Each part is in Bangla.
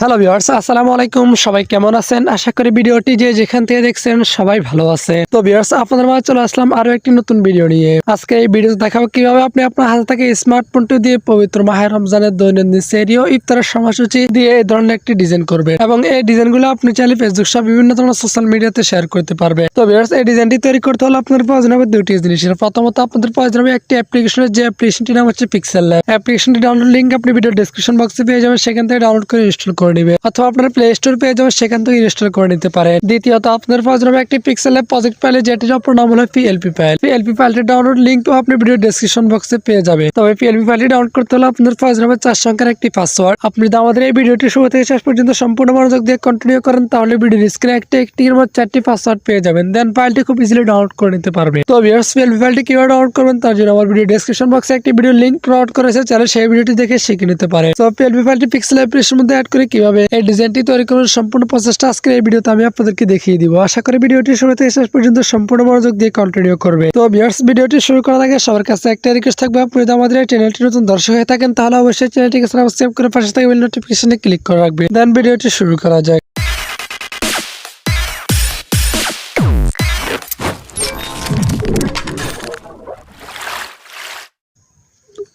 হ্যালো ভিউয়ার্স আসসালামু আলাইকুম। সবাই কেমন আছেন? আশা করি ভিডিওটি যে যেখান থেকে দেখছেন সবাই ভালো আছে তো ভিউয়ার্স আপনাদের মাঝে চলে আসলাম আরও একটি নতুন ভিডিও নিয়ে। আজকে এই ভিডিও দেখাবো কীভাবে আপনি আপনার হাতে থেকে স্মার্টফোনটি দিয়ে পবিত্র মাহের রমজানের দৈনন্দিন সেরিও ইফতারের সময়সূচি দিয়ে এই ধরনের একটি ডিজাইন করবে এবং এই ডিজাইনগুলো আপনি চাইলে ফেসবুক সহ বিভিন্ন ধরনের সোশ্যাল মিডিয়াতে শেয়ার করতে পারবে তো ভিউয়ার্স এই ডিজাইনটি তৈরি করতে হলে আপনার প্রয়োজন হবে দুটি জিনিসের। প্রথমত আপনাদের প্রয়োজন হবে একটি অ্যাপ্লিকেশনের যে অ্যাপ্লিকেশনটির নাম হচ্ছে পিক্সেল ল্যাব অ্যাপ্লিকেশনটি ডাউনলোড লিঙ্ক আপনি ভিডিও ডেসক্রিপশন বক্সে পেয়ে যাবেন। সেখান থেকে ডাউনলোড করে ইনস্টল করে নেবে। অথবা আপনার প্লে স্টোর পেয়ে যাবেন, সেখান থেকে ইনস্টল করে নিতে পারেন। দ্বিতীয়ত, আপনার প্রয়োজন হবে একটি পিক্সেল প্রজেক্ট ফাইলে যেটির অপর নাম হলো পিএলপি ফাইল পিএলপি ফাইলটি ডাউনলোড লিঙ্ক আপনি ভিডিও ডেসক্রিপশন বক্সে পেয়ে যাবে তবে পিএলপি ফাইলটি ডাউনলোড করতে হলে আপনার প্রয়োজন হবে চার সংখ্যার একটি পাসওয়ার্ড আপনি যদি আমাদের এই ভিডিওটি শুরু থেকে শেষ পর্যন্ত সম্পূর্ণ মনোযোগ দিয়ে কন্টিনিউ করেন, তাহলে ভিডিওর স্ক্রিনে একটি মধ্যে চারটি পাসওয়ার্ড পেয়ে যাবেন। দেন ফাইলটি খুব ইজিলি ডাউনলোড করে নিতে পারবে তো ভিউয়ার্স পিএলপি ফাইলটি কীভাবে ডাউনলোড করবেন, তার জন্য আমার ভিডিও ডেসক্রিপশন বক্সে একটি ভিডিও লিঙ্ক প্রোভাইড করেছে চাইলে সেই ভিডিওটি দেখে শিখে নিতে পারে তো পিএলপি ফাইলটি পিক্সেল অ্যাপ্লিকেশনের মধ্যে অ্যাড করে কীভাবে এই ডিজাইনটি তৈরি করার সম্পূর্ণ প্রচেষ্টা আজকের এই ভিডিওতে আমি আপনাদেরকে দেখিয়ে দিব। আশা করি ভিডিওটি শুরু থেকে শেষ পর্যন্ত সম্পূর্ণ মনোযোগ দিয়ে কন্টিনিউ করবে। তো ভিউয়ার্স ভিডিওটি শুরু করার আগে সবার কাছে একটা রিকোয়েস্ট থাকবে। আপনি আমাদের এই চ্যানেলটি নতুন দর্শক হয়ে থাকেন, তাহলে অবশ্যই চ্যানেলটিকে সাবস্ক্রাইব করে পাশে থাকা বেল নোটিফিকেশনে ক্লিক করে রাখবে দেন ভিডিওটি শুরু করা যায়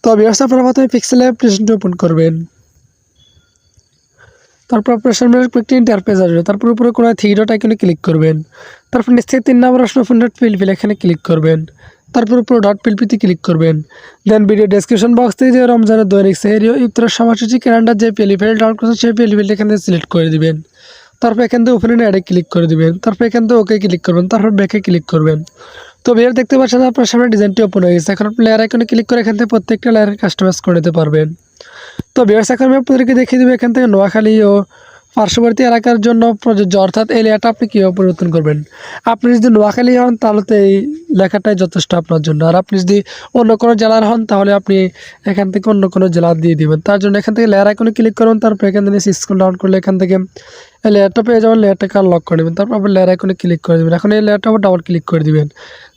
তো ভিউয়ার্স আপনারা প্রথমে পিক্সেল অ্যাপ্লিকেশনটি ওপেন করবেন। তারপর অপারেশন সামনে একটি ইন্টারপেজ আসবে। তারপর উপরে কোনো থ্রি ডট আইকনে ক্লিক করবেন। তারপর থেকে তিন নম্বর আসলে ওপেন ডট পিলপিল এখানে ক্লিক করবেন। তারপর উপরে ডট পিলপিতে ক্লিক করবেন। দেন ভিডিও ডেসক্রিপশন বক্স থেকে যে রমজানের দৈনিক সেহরি ও ইফতারের সময়সূচি ক্যালেন্ডার যে পিলিফাইল ডাউনলোড করছেন সেই পিলিফাইল এখান থেকে সিলেক্ট করে দিবেন। তারপর এখান থেকে ওপেন অ্যাডে ক্লিক করে দিবেন। তারপর এখান থেকে ওকে ক্লিক করবেন। তারপর ব্যাকে ক্লিক করবেন। তো বিয়ার দেখতে পাচ্ছেন আপনার সামনে ডিজাইনটি ওপেন হয়ে গেছে। এখন আপনি লেয়ার আইকনে ক্লিক করে এখান থেকে প্রত্যেকটা লেয়ার কাস্টমাইজ করে নিতে পারবেন। তো এখন আমি আপনাদেরকে দেখিয়ে দেবো, এখান থেকে নোয়াখালী ও পার্শ্ববর্তী এলাকার জন্য প্রযোজ্য। অর্থাৎ এই লেয়ারটা আপনি কীভাবে পরিবর্তন করবেন? আপনি যদি নোয়াখালী হন, তাহলে তো এই লেখাটাই যথেষ্ট আপনার জন্য। আর আপনি যদি অন্য কোনো জেলার হন, তাহলে আপনি এখান থেকে অন্য কোনো জেলা দিয়ে দিবেন। তার জন্য এখান থেকে লেয়ার আইকনে ক্লিক করুন, তারপর এখান থেকে স্ক্রল ডাউন করলে এখান থেকে এই লেয়ারটা পেয়ে যাবেন, লেয়ারটাকে লক করে নেবেন তারপর আপনি লেয়ার আইকনে ক্লিক করে দেবেন। এখন এই লেয়ারটা আবার ডাবল ক্লিক করে দিবেন।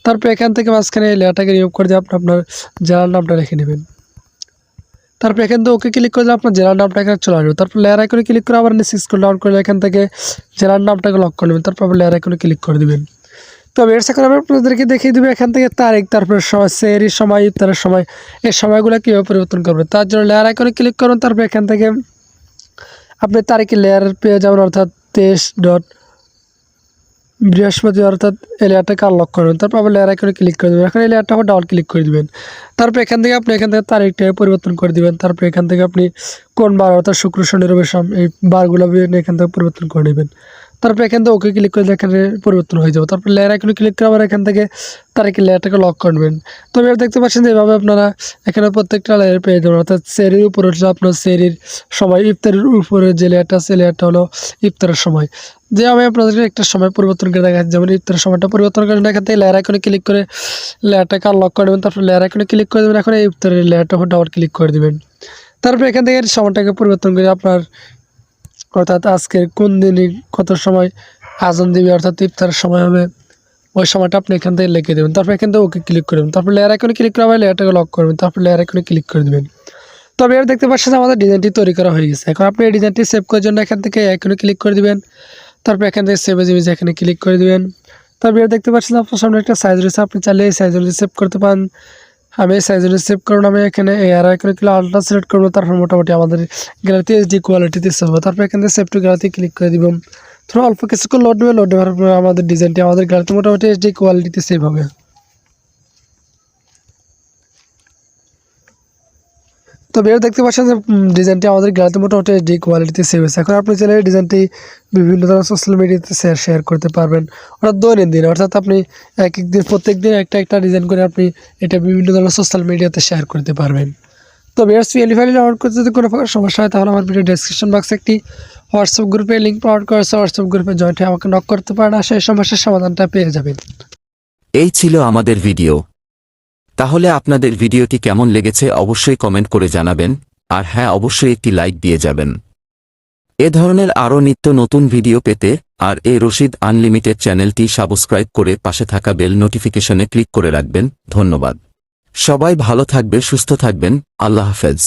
তারপর এখান থেকে মাঝখানে এই লেয়ারটাকে রিমুভ করে দিয়ে আপনি আপনার জেলার নামটা রেখে নেবেন। তারপর এখান থেকে ওকে ক্লিক করলে আপনার জেলার নামটা এখানে চলে আসবে। তারপর লেয়ার আইকনে ক্লিক করে আবার নিচে স্ক্রল ডাউন করলে এখান থেকে জেলার নামটাকে লক করে নেবেন। তারপর লেয়ার আইকনে ক্লিক করে দিবেন। তবে এর সেখানে আমি আপনাদেরকে দেখিয়ে দেবো এখান থেকে তারিখ, তারপরে সময় সেরি সময় ইফতারের সময়, এই সময়গুলো কীভাবে পরিবর্তন করবে তার জন্য লেয়ার আইকনে ক্লিক করুন, তারপর এখান থেকে আপনি তারিখে লেয়ার পেয়ে যাবেন, অর্থাৎ তেইশ ডট বৃহস্পতি অর্থাৎ এই লেয়ারটাকে আনলক করবেন তারপর আবার লেয়ার আইকনে ক্লিক করে দেবেন। এখন এই লেয়ারটা আবার ডাবল ক্লিক করে দিবেন। তারপর এখান থেকে আপনি এখান থেকে তারিখটা পরিবর্তন করে দিবেন। তারপর এখান থেকে আপনি কোন বার অর্থাৎ শুক্র, শনি, রবি, সোম এই বারগুলো এখান থেকে পরিবর্তন করে নেবেন। তারপর এখান থেকে ওকে ক্লিক করলে এখানে পরিবর্তন হয়ে যাবে। তারপর লেয়ার আইকনে ক্লিক করে আবার এখান থেকে তারিখের লেয়ারটাকে লক করবেন তবে এবার দেখতে পাচ্ছেন যে এভাবে আপনারা এখানে প্রত্যেকটা লেয়ার পেয়ে যাবেন। অর্থাৎ সেরির উপরে হচ্ছে আপনার সেরির সময়, ইফতারের উপরে যে লেয়ারটা আছে লেয়ারটা হলো ইফতারের সময়। যে আমি আপনাদেরকে একটা সময় পরিবর্তন করে দেখা যেমন ইফতারের সময়টা পরিবর্তন এখান থেকে লেয়ার আইকনে ক্লিক করে লেয়ারটাকে আনলক করে দেবেন, তারপর লেয়ার আইকনে ক্লিক করে দেবেন, এখন এই ইফতারের লেয়ারটা ডাবল ক্লিক করে দেবেন। তারপর এখান থেকে সময়টাকে পরিবর্তন করে আপনার অর্থাৎ আজকের কোন দিনে কত সময় আজান দিবে, অর্থাৎ ইফতারের সময় হবে, ওই সময়টা আপনি এখান থেকে লিখে দেবেন। তারপর এখান থেকে ওকে ক্লিক করবেন তারপর লেয়ার আইকনে ক্লিক করে আবার লেয়ারটাকে লক করবেন তারপর লেয়ার আইকনে ক্লিক করে দেবেন। তবে এর দেখতে পাচ্ছেন আমাদের ডিজাইনটি তৈরি করা হয়ে গেছে। এখন আপনি এই ডিজাইনটি সেভ করার জন্য এখান থেকে আইকনে ক্লিক করে দিবেন। তারপর এখান থেকে সেভ ইমেজ এখানে ক্লিক করে দেবেন। তারপর দেখতে পাচ্ছেন আপনার সামনে একটা সাইজ রয়েছে, আপনি চাইলে এই সাইজ অনুযায়ী সেভ করতে পারেন। আমি এই সাইজ অনুযায়ী সেভ করুন, আমি এখানে এয়ার আইকনে ক্লিক আলট্রা সিলেক্ট করব, তারপর মোটামুটি আমাদের গ্যালারিতে এইচডি কোয়ালিটিতে সেভ হবে। তারপর এখান থেকে সেভ টু গ্যালারিতে ক্লিক করে দিব। ধরো অল্প কিছুক্ষণ লোড নেবে লোড নেওয়ার পর আমাদের ডিজাইনটি আমাদের গ্যালারিতে মোটামুটি এইচডি কোয়ালিটিতে সেভ হবে। তো বের দেখতে পাচ্ছেন যে ডিজাইনটি আমাদের গ্যালারিতে মোটামুটি এইচডি কোয়ালিটিতে সেভ হয়েছে। এখন আপনি চাইলে ডিজাইনটি বিভিন্ন ধরনের সোশ্যাল মিডিয়াতে শেয়ার শেয়ার করতে পারবেন। অর্থাৎ দৈনন্দিন, অর্থাৎ আপনি এক এক দিন প্রত্যেক দিন একটা একটা ডিজাইন করে আপনি এটা বিভিন্ন ধরনের সোশ্যাল মিডিয়াতে শেয়ার করতে পারবেন। তো বিয়ার্স পিএলি ফাইল ডাউনলোড করতে যদি কোনো প্রকার সমস্যা হয়, তাহলে আমার ভিডিও ডেসক্রিপশন বক্সে একটি হোয়াটসঅ্যাপ গ্রুপে লিঙ্ক প্রোভাইড করেছে হোয়াটসঅ্যাপ গ্রুপে জয়েন্ট হয়ে আমাকে নক করতে পারেন। আর সেই সমস্যার সমাধানটা পেয়ে যাবেন। এই ছিল আমাদের ভিডিও তাহলে আপনাদের ভিডিওটি কেমন লেগেছে অবশ্যই কমেন্ট করে জানাবেন, আর হ্যাঁ অবশ্যই একটি লাইক দিয়ে যাবেন। এ ধরনের আরও নিত্য নতুন ভিডিও পেতে আর এ রশিদ আনলিমিটেড চ্যানেলটি সাবস্ক্রাইব করে পাশে থাকা বেল নোটিফিকেশনে ক্লিক করে রাখবেন। ধন্যবাদ। সবাই ভালো থাকবে, সুস্থ থাকবেন। আল্লাহ হাফেজ।